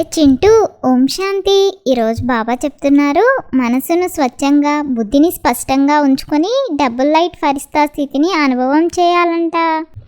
చింటూ ఓం శాంతి. ఈరోజు బాబా చెప్తున్నారు మనసును స్వచ్ఛంగా బుద్ధిని స్పష్టంగా ఉంచుకొని డబుల్ లైట్ ఫరిస్తా స్థితిని అనుభవం చేయాలంట.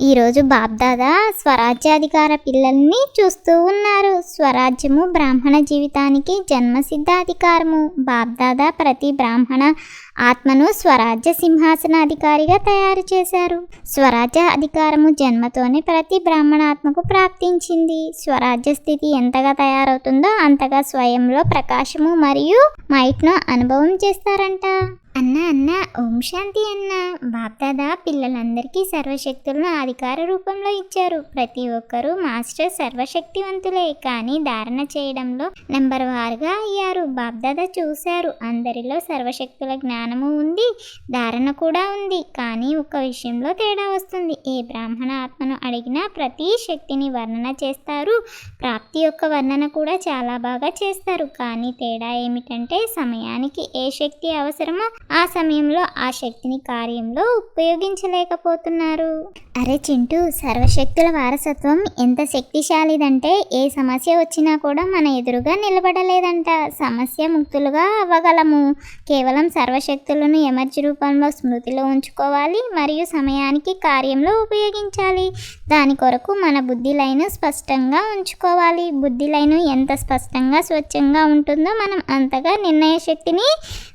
ఈరోజు బాబ్దాదా స్వరాజ్యాధికార పిల్లల్ని చూస్తూ ఉన్నారు. స్వరాజ్యము బ్రాహ్మణ జీవితానికి జన్మసిద్ధ అధికారము బాబ్దాదా ప్రతి బ్రాహ్మణ ఆత్మను స్వరాజ్య సింహాసనాధికారిగా తయారు చేశారు. స్వరాజ్య అధికారము జన్మతోనే ప్రతి బ్రాహ్మణాత్మకు ప్రాప్తించింది. స్వరాజ్య స్థితి ఎంతగా తయారవుతుందో అంతగా స్వయంలో ప్రకాశము మరియు మైట్ను అనుభవం చేస్తారంట. అన్న అన్న ఓం శాంతి అన్న. బాప్దాదా పిల్లలందరికీ సర్వశక్తులను అధికార రూపంలో ఇచ్చారు. ప్రతి ఒక్కరూ మాస్టర్ సర్వశక్తివంతులే కానీ ధారణ చేయడంలో నెంబర్ వారుగా అయ్యారు. బాప్దాదా చూశారు అందరిలో సర్వశక్తుల జ్ఞానము ఉంది ధారణ కూడా ఉంది కానీ ఒక విషయంలో తేడా వస్తుంది. ఏ బ్రాహ్మణ ఆత్మను అడిగినా ప్రతి శక్తిని వర్ణన చేస్తారు. ప్రాప్తి యొక్క వర్ణన కూడా చాలా బాగా చేస్తారు. కానీ తేడా ఏమిటంటే సమయానికి ఏ శక్తి అవసరమో ఆ సమయంలో ఆ శక్తిని కార్యంలో ఉపయోగించలేకపోతున్నారు. అరే చింటూ సర్వశక్తుల వారసత్వం ఎంత శక్తిశాలిదంటే ఏ సమస్య వచ్చినా కూడా మన ఎదురుగా నిలబడలేదంట. సమస్య ముక్తులుగా అవ్వగలము. కేవలం సర్వశక్తులను ఎమర్జీ రూపంలో స్మృతిలో ఉంచుకోవాలి మరియు సమయానికి కార్యంలో ఉపయోగించాలి. దాని కొరకు మన బుద్ధి లైను స్పష్టంగా ఉంచుకోవాలి. బుద్ధి లైను ఎంత స్పష్టంగా స్వచ్ఛంగా ఉంటుందో మనం అంతగా నిర్ణయ శక్తిని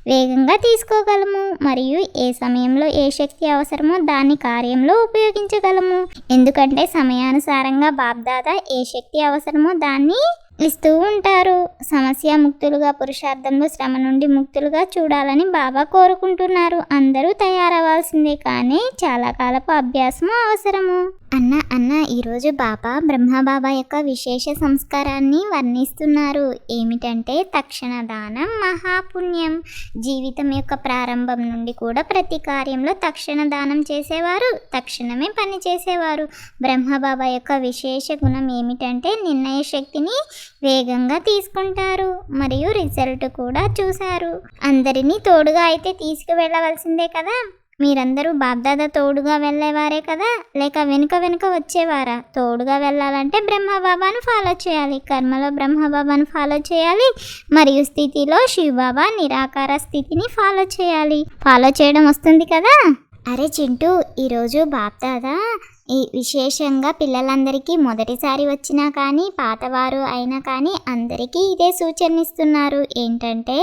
వేగంగా తీసుకోగలము మరియు ఏ సమయంలో ఏ శక్తి అవసరమో దాన్ని కార్యంలో ఉపయోగించగలము. ఎందుకంటే సమయానుసారంగా బాబ్దాదా ఏ శక్తి అవసరమో దాన్ని ఇస్తూ ఉంటారు. సమస్య ముక్తులుగా పురుషార్థంలో శ్రమ నుండి ముక్తులుగా చూడాలని బాబా కోరుకుంటున్నారు. అందరూ తయారవ్వాల్సిందే కానీ చాలా కాలపు అభ్యాసము అవసరము. అన్న అన్న ఈరోజు బాబా బ్రహ్మబాబా యొక్క విశేష సంస్కారాన్ని వర్ణిస్తున్నారు. ఏమిటంటే తక్షణ దానం మహాపుణ్యం. జీవితం యొక్క ప్రారంభం నుండి కూడా ప్రతి కార్యంలో తక్షణ దానం చేసేవారు తక్షణమే పని చేసేవారు బ్రహ్మబాబా యొక్క విశేష గుణం ఏమిటంటే నిర్ణయ శక్తిని వేగంగా తీసుకుంటారు. మరియు రిజల్ట్ కూడా చూశారు. అందరినీ తోడుగా అయితే తీసుకువెళ్ళవలసిందే కదా? మీరందరూ బాబ్దాదా తోడుగా వెళ్ళేవారే కదా? లేక వెనుక వెనుక వచ్చేవారా? తోడుగా వెళ్ళాలంటే బ్రహ్మబాబాను ఫాలో చేయాలి. కర్మలో బ్రహ్మబాబాను ఫాలో చేయాలి. మరియు స్థితిలో శివబాబా నిరాకార స్థితిని ఫాలో చేయాలి. ఫాలో చేయడం వస్తుంది కదా? అరే చింటూ ఈరోజు బాప్దాదా ఈ విశేషంగా పిల్లలందరికీ మొదటిసారి వచ్చినా కానీ పాతవారు అయినా కానీ అందరికీ ఇదే సూచన ఇస్తున్నారు ఏంటంటే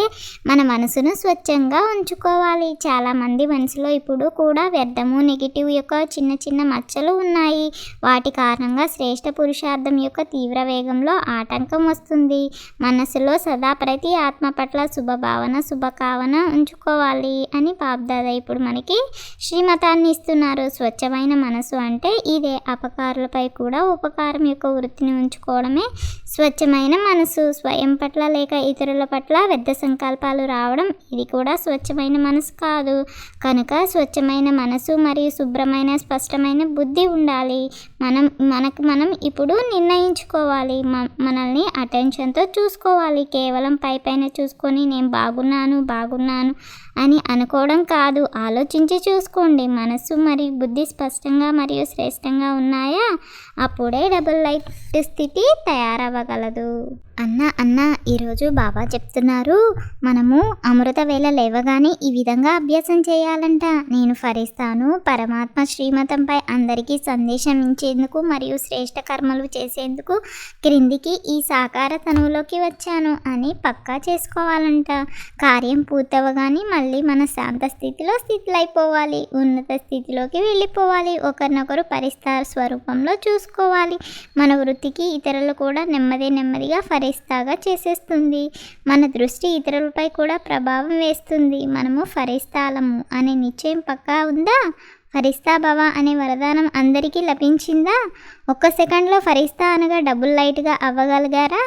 మన మనసును స్వచ్ఛంగా ఉంచుకోవాలి. చాలామంది మనసులో ఇప్పుడు కూడా వ్యర్థము నెగిటివ్ యొక్క చిన్న చిన్న మచ్చలు ఉన్నాయి. వాటి కారణంగా శ్రేష్ఠ పురుషార్థం యొక్క తీవ్ర వేగంలో ఆటంకం వస్తుంది. మనసులో సదా ప్రతి ఆత్మ పట్ల శుభభావన శుభకావన ఉంచుకోవాలి అని బాబ్దాదా ఇప్పుడు మనకి శ్రీమతాన్ని ఇస్తున్నారు. స్వచ్ఛమైన మనసు అంటే ఇదే అపకారులపై కూడా ఉపకారం యొక్క వృత్తిని ఉంచుకోవడమే స్వచ్ఛమైన మనసు. స్వయం పట్ల లేక ఇతరుల పట్ల వ్యర్థ సంకల్పాలు రావడం ఇది కూడా స్వచ్ఛమైన మనసు కాదు. కనుక స్వచ్ఛమైన మనసు మరియు శుభ్రమైన స్పష్టమైన బుద్ధి ఉండాలి. మనం మనకు మనం ఇప్పుడు నిర్ణయించుకోవాలి. మనల్ని అటెన్షన్తో చూసుకోవాలి. కేవలం పై పైన చూసుకొని నేను బాగున్నాను బాగున్నాను అని అనుకోవడం కాదు. ఆలోచించి చూసుకోండి. మనసు మరియు బుద్ధి స్పష్టంగా మరియు శ్రేష్టంగా ఉన్నాయా? అప్పుడే డబుల్ లైట్ స్థితి తయారవ్వగలదు. అన్న అన్న ఈరోజు బాబా చెప్తున్నారు. మనము అమృత వేళ లేవగానే ఈ విధంగా అభ్యాసం చేయాలంట. నేను ఫరిస్తాను. పరమాత్మ శ్రీమతంపై అందరికీ సందేశం ఇచ్చేందుకు మరియు శ్రేష్ఠ కర్మలు చేసేందుకు క్రిందికి ఈ సాకార తనువులోకి వచ్చాను అని పక్కా చేసుకోవాలంట. కార్యం పూర్తవగానే మళ్ళీ మన శాంత స్థితిలో స్థితిలైపోవాలి. ఉన్నత స్థితిలోకి వెళ్ళిపోవాలి. ఒకరినొకరు ఫరిస్తార్ స్వరూపంలో చూసుకోవాలి. మన వృత్తికి ఇతరులు కూడా నెమ్మది నెమ్మదిగా ఫరిస్తాగా చేసేస్తుంది. మన దృష్టి ఇతరులపై కూడా ప్రభావం వేస్తుంది. మనము ఫరిస్తాలము అనే నిశ్చయం పక్కా ఉందా? ఫరిస్తా భవ అనే వరదానం అందరికీ లభించిందా? ఒక్క సెకండ్లో ఫరిస్తా అనగా డబుల్ లైట్గా అవ్వగలిగారా?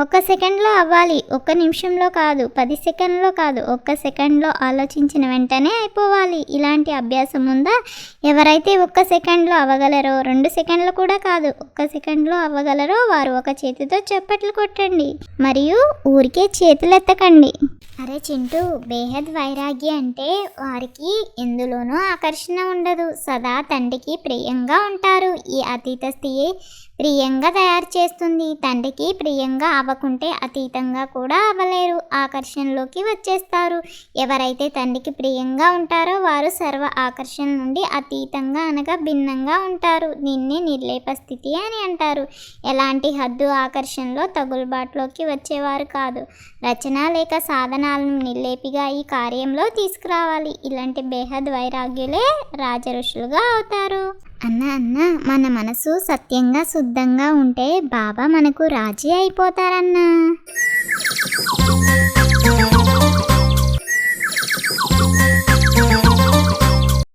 ఒక్క సెకండ్లో అవ్వాలి. ఒక్క నిమిషంలో కాదు పది సెకండ్లో కాదు ఒక్క సెకండ్లో ఆలోచించిన వెంటనే అయిపోవాలి. ఇలాంటి అభ్యాసం ఉందా? ఎవరైతే ఒక్క సెకండ్లో అవ్వగలరో రెండు సెకండ్లు కూడా కాదు ఒక్క సెకండ్లో అవ్వగలరో వారు ఒక చేతితో చప్పట్లు కొట్టండి. మరియు ఊరికే చేతులెత్తకండి. అరే చింటూ బేహద్ వైరాగ్య అంటే వారికి ఎందులోనూ ఆకర్షణ ఉండదు. సదా తండ్రికి ప్రియంగా ఉంటారు. ఈ అతీత స్థితి ప్రియంగా తయారు చేస్తుంది. తండ్రికి ప్రియంగా అవ్వకుంటే అతీతంగా కూడా అవ్వలేరు. ఆకర్షణలోకి వచ్చేస్తారు. ఎవరైతే తండ్రికి ప్రియంగా ఉంటారో వారు సర్వ ఆకర్షణ నుండి అతీతంగా అనగా భిన్నంగా ఉంటారు. దీన్ని నిర్లేప స్థితి అని అంటారు. ఎలాంటి హద్దు ఆకర్షణలో తగులుబాటులోకి వచ్చేవారు కాదు. రచన లేక సాధనాలను నిర్లేపిగా ఈ కార్యంలో తీసుకురావాలి. ఇలాంటి బేహద్ వైరాగ్యులే రాజఋషులుగా అవుతారు. అన్న అన్న మన మనసు సత్యంగా శుద్ధంగా ఉంటే బాబా మనకు రాజీ అయిపోతారన్నా.